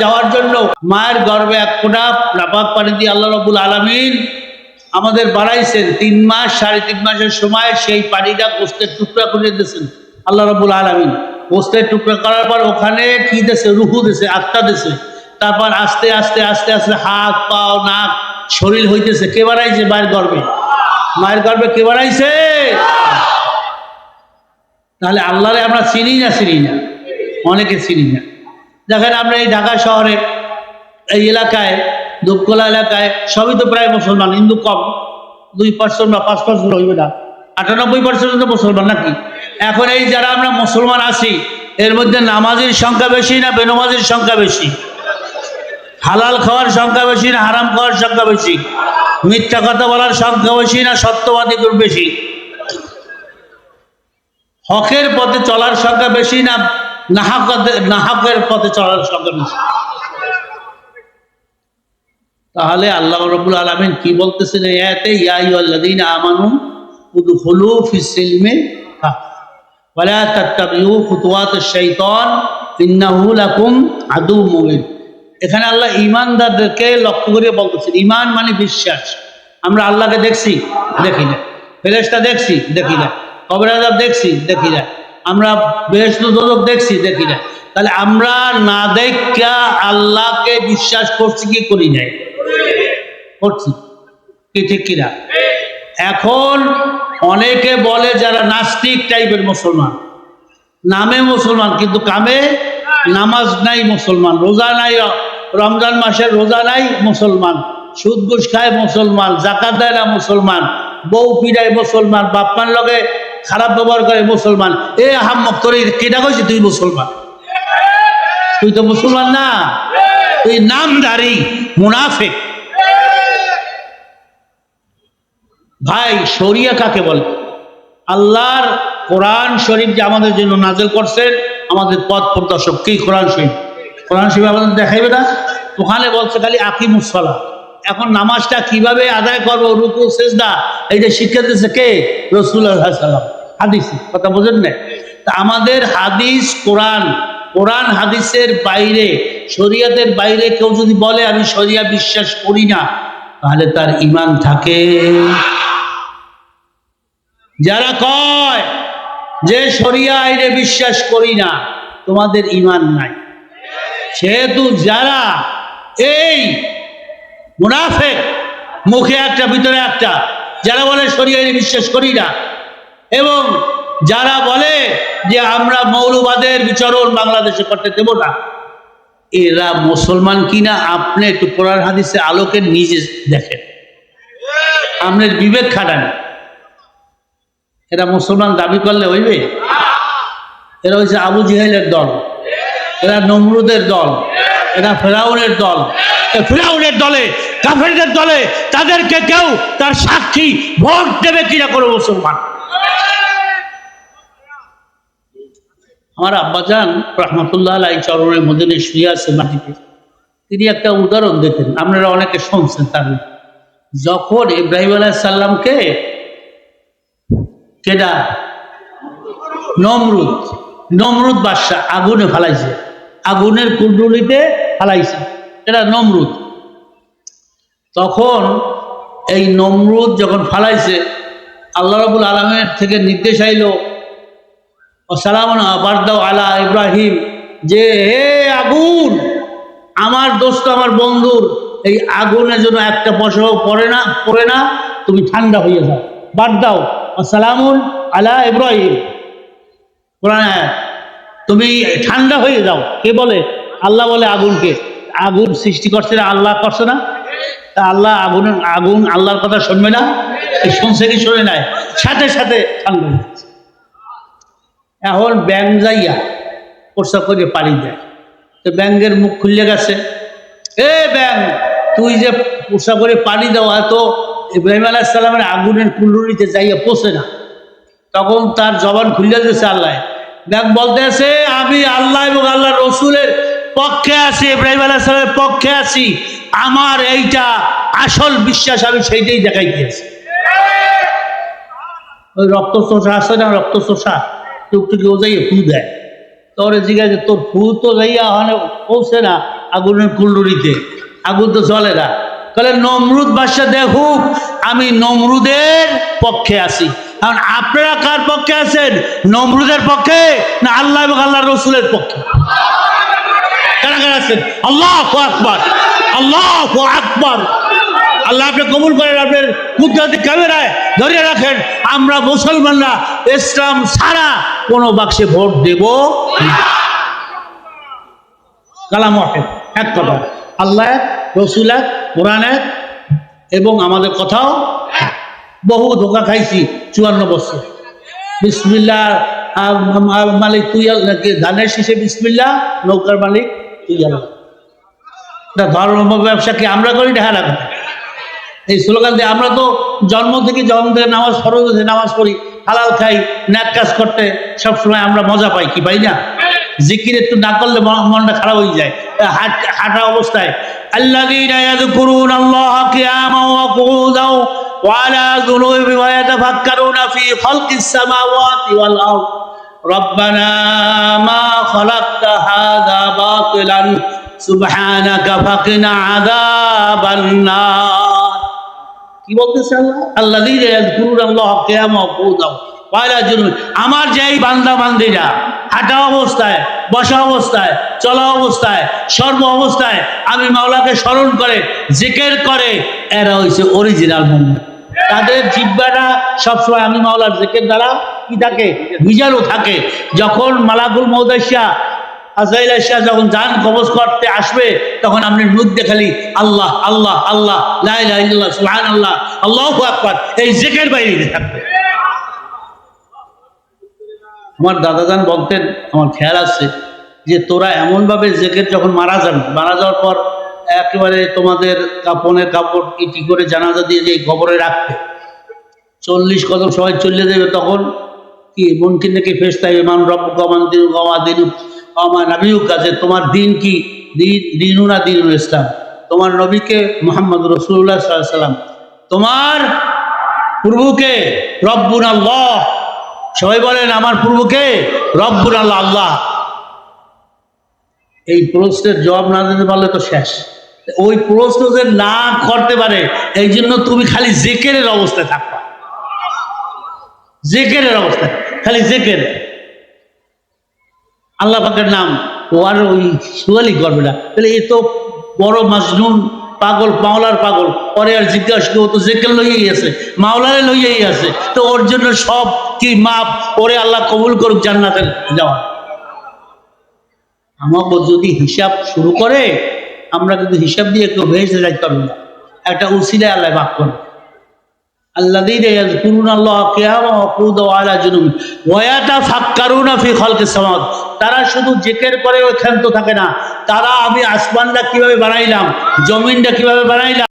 যাওয়ার জন্য মায়ের গর্বে এক ফোঁটা নাপাক পানি দিয়ে আল্লাহ রবুল আলমিন আমাদের বাড়াইছেন। তিন মাস, সাড়ে তিন মাসের সময় সেই পানিটা গোস্তের টুকরা করে দিয়েছেন আল্লাহ রবুল আলমিন। গোস্তের টুকরা করার পর ওখানে কি দেশে রুহু দেশে আত্মা দিয়েছে। তারপর আস্তে আস্তে আস্তে আস্তে হাত, পাও, নাক, শরীর হইতেছে। কে বাড়াইছে মায়ের গর্বে মায়ের গর্বে কে বাড়াইছে তাহলে আল্লাহরে আমরা চিনি না চিনি না? অনেকে চিনি না। দেখেন আমরা এই ঢাকা শহরে, এই এলাকায় দুপকলা এলাকায়, সবই তো প্রায় মুসলমান, হিন্দু কম। দুই পার্সেন্ট বা পাঁচ পার্সেন্ট হইবে না। আটানব্বই পার্সেন্ট তো মুসলমান নাকি? এখন এই যারা আমরা মুসলমান আছি, এর মধ্যে নামাজের সংখ্যা বেশি না বেনমাজের সংখ্যা বেশি? হালাল খাওয়ার সংখ্যা বেশি না হারাম খাওয়ার সংখ্যা বেশি? মিথ্যা কথা বলার সংখ্যা বেশি না সত্যবাদী গ্রুপ বেশি? হকের পথে চলার সংখ্যা বেশি না নাহক নাহকের পথে চলার সংখ্যা বেশি? তাহলে আল্লাহ রবুল আলমিন কি বলতেছেন? এই আয়াতে, ইয়া আইয়ুহাল্লাযীনা আমানু উদখুলু ফিস সিলমি ওয়ালা তাত্তাবিউ খুতুওয়াতিশ শাইতান, ইন্নাহু লাকুম আদুউম মুবিন। এখানে আল্লাহ ইমানদারদেরকে লক্ষ্য করে বলতেছেন ইমান মানে বিশ্বাস। আমরা আল্লাহকে দেখছি, দেখি না। ফেরেশতা দেখছি, দেখি না। কবর আযাব দেখছি, দেখি না। আমরা দোজখ দেখছি, দেখি না। তাহলে আমরা না দেখা আল্লাহকে বিশ্বাস করছি কি করি নাই? করছি। কি ঠিক কিনা এখন অনেকে বলে যারা নাস্তিক টাইপের মুসলমান। নামে মুসলমান, কিন্তু কামে নামাজ নাই মুসলমান, রোজা নাই রমজান মাসের রোজা নাই, মুসলমান। সুদ ঘুষ খায় মুসলমান জাকাত দেয় না মুসলমান। বউ পিড়ায় মুসলমান, বাপমার লগে খারাপ ব্যবহার করে মুসলমান। এ আহাম্মক, তোর কেটা কইছি তুই মুসলমান? তুই তো মুসলমান না? তুই নামদারি, মুনাফেক। ভাই, শরিয়া কাকে বলে? আল্লাহর কোরআন শরীফ যে আমাদের জন্য নাজেল করছেন, আমাদের পথ প্রদর্শক কি? কোরআন শরীফ। কোরআন শরীফ আমাদের দেখাইবে না? ওখানে বলছে খালি এখন নামাজটা কীভাবে আদায় করব? রুকু, সেজদা? শিক্ষা কে? হাদিস। কথা বোঝেন না তা আমাদের হাদিস কোরআন। কোরআন হাদিসের বাইরে, শরিয়াতের বাইরে কেউ যদি বলে, আমি শরিয়া বিশ্বাস করি না, তাহলে তার ইমান থাকে। যারা কয় যে শরিয়া আইনে বিশ্বাস করি না, তোমাদের ইমান নাই। সেহেতু যারা এই মুনাফেক মুখে একটা, ভিতরে একটা, যারা বলে শরিয়া বিশ্বাস করি না, এবং যারা বলে যে আমরা মৌলবাদের বিচরণ বাংলাদেশে করতে দেব না, এরা মুসলমান কিনা আপনি একটু কোরআন হাদিসে আলোকে নিজে দেখেন। আপনার বিবেক খাটান। এরা মুসলমান দাবি করলে হইবে? এরা হচ্ছে আবু জিহেলের দল। এরা নমরুদের দল, এরা ফেরাউনের দল। ফেরাউনের দলে, কাফেরদের দলে, তাদেরকে কেউ তার সাক্ষী, ভোট দেবে কিনা কোনো মুসলমান? আমার আব্বাজান রহমতুল্লাহ আলাই চরণের মধ্যে শুয়ে আছে মাটিতে। তিনি একটা উদাহরণ দিতেন, আপনারা অনেকে শুনছেন তার যখন ইব্রাহিম আলাইসাল্লামকে কেডা? নমরুদ। নমরুদ বাদশাহ আগুনে ফালাইছে। আগুনের কুণ্ডলিতে ফালাইছে। এটা নমরুদ। তখন এই নমরুদ যখন ফালাইছে, আল্লাহ রবুল আলমের থেকে নির্দেশ আইলো সালাম বারদাও আলা ইব্রাহিম। যে, হে আগুন, আমার দোস্ত, আমার বন্ধুর, এই আগুনের জন্য একটা পয়সাও পড়ে না পড়ে না, তুমি ঠান্ডা হয়ে যাও। বাদ দাও সালামুন আলা ইব্রাহিম। তুমি ঠান্ডা হয়ে যাও। কে বলে? আল্লাহ বলে আগুনকে। আগুন সৃষ্টি করছে না, আল্লাহ করছে না? তা আল্লাহ আগুন আগুন আল্লাহর কথা শুনবে না? শুনছে কি শুনে নাই? সাথে সাথে ঠান্ডা। এখন ব্যাং যাইয়া প্রসাব করে পাড়ি দেয়। তো ব্যাঙ্গের মুখ খুললে গেছে। এ ব্যাং তুই যে প্রসাব করে পানি দেওয়া এত ইব্রাহিম আলাহিসাল্লামের আগুনের কুণ্ডলিতে যাইয়া পোষে না। তখন তার জবান খুলে দিয়েছে আল্লাহ। ব্যাং বলতেছে, আমি আল্লাহ এবং আল্লাহ রসুলের পক্ষে আছি, ইব্রাহিম আলাইসালামের পক্ষে আছি। আমার এইটা আসল বিশ্বাস, আমি সেইটাই দেখাই দিয়েছি। ওই রক্ত চোষা আছে না রক্ত চোষা টুকটুকি ও যাইয়ে ফু দেয়। তোরে জিজ্ঞাসা তোর ফু তো যাইয়া ওখানে পৌঁছে না আগুনের কুল্লুরিতে আগুন তো চলে না? তাহলে নমরুদ বাদশা দেখুক, আমি নমরুদের পক্ষে আছি। কারণ আপনারা কার পক্ষে আছেন? নমরুদের পক্ষে না আল্লাহ এবং আল্লাহ রসুলের পক্ষে? কারা কারা আছেন? আল্লাহ আকবার আল্লাহ আকবার। আল্লাহ আপনি কবুল করেন, আপনার কুদরতি ক্যামেরায় ধরে রাখেন। আমরা মুসলমানরা ইসলাম ছাড়া কোনো বাক্সে ভোট দেব কালাম এক কথা আল্লাহ রসুল এক কোরআন এক এবং আমাদের কথাও। বহু ধোকা খাইছি চুয়ান্ন বছর। বিসমিল্লা মালিক তুই ধানের শেষে বিসমিল্লা নৌকার মালিক তুই ধর্ম ব্যবসা কি আমরা করি দেখা রাখব এই স্লোগান দিয়ে আমরা তো জন্ম থেকে জন্ম থেকে নামাজ ফরজ হয়েছে নামাজ পড়ি, হালাল খাই, ন্যাক কাজ করতে সবসময় আমরা মজা পাই কি, পাই না? জিকির একটু না করলে মনটা খারাপ হয়ে যায়। হাঁটা অবস্থায় আল্লাহ يذكرون الله قياما وقعودا وعلى جنوبهم ويتفكرون في خلق السماوات والأرض ربنا ما خلقت هذا باطلا سبحانك فقنا عذاب النار কি বলতেছে আল্লাহ আল্লাহ ইয়াজকুরুন আল্লাহ কিয়ামা ওয়া কুউদাও ওয়া আলা জুনুব আমার যেই বান্দা বান্দিরা হাঁটা অবস্থায় বসা অবস্থায় চলা অবস্থায় সর্ব অবস্থায় আমি মাওলাকে স্মরণ করে জিকির করে এরা হইছে অরিজিনাল মুমিন তাদের জিব্বাটা সবসময় আমি মাওলার জিকির দ্বারা কি থাকে? ভিজানো থাকে। যখন মালাকুল মৌদাসিয়া আজাইল শাহ যখন যান কবজ করতে আসবে, তখন আপনি মুখ দেখালি, আল্লাহ আল্লাহ আল্লাহ লাই লাই সুহান আল্লাহ আল্লাহ আকবার। এই জেকের বাইরে থাকবে। আমার দাদাজান বলতেন, আমার খেয়াল আছে যে তোরা এমনভাবে জেকের যখন মারা যান, মারা যাওয়ার পর একেবারে তোমাদের কাপনের কাপড় ইটি করে জানাজা দিয়ে যে কবরে রাখতে চল্লিশ কদম সবাই চলে যাবে তখন। কি মনকি নাকি ফেসতে হবে মান রব গমান দিন গমা দিন আমার নবীর কাছে তোমার দিন কি? দিন, দিনু না দিনুল ইসলাম? তোমার নবীকে মোহাম্মদ রসুল্লাহ সাল্লাম তোমার প্রভুকে রব্বুন আল্লাহ। সবাই বলেন, আমার প্রভুকে রব্বুন আল্লাহ আল্লাহ। এই প্রশ্নের জবাব না দিতে পারলে তো শেষ। ওই প্রশ্ন যে না করতে পারে, এই জন্য তুমি খালি জেকেরের অবস্থায় থাকবা। জেকেরের অবস্থায়, খালি জেকের। আল্লাহ পাকের নাম ও আর ওই সুয়ালি করবে না। তাহলে এ তো বড় মাজনুন, পাগল, মাওলার পাগল। পরে আর জিজ্ঞাসা কেউ তো জেকের লইয়াই আছে, মাওলারে লইয়াই আছে। তো ওর জন্য সব কি মাপ ওরে আল্লাহ কবুল করুক জান্নাতের যাওয়া। আমাকে যদি হিসাব শুরু করে আমরা কিন্তু হিসাব দিয়ে কেউ ভেসে যাইতে পারবো না একটা উসিলে আল্লাহ বাক করবে الذين يذكرون الله قياما وقعودا وعلى جنوبهم ويتفكرون في خلق السماوات তারা শুধু জেকের করে ওই ক্ষান্ত থাকে না তারা আমি আসমানটা কিভাবে বানাইলাম জমিনটা কিভাবে বানাইলাম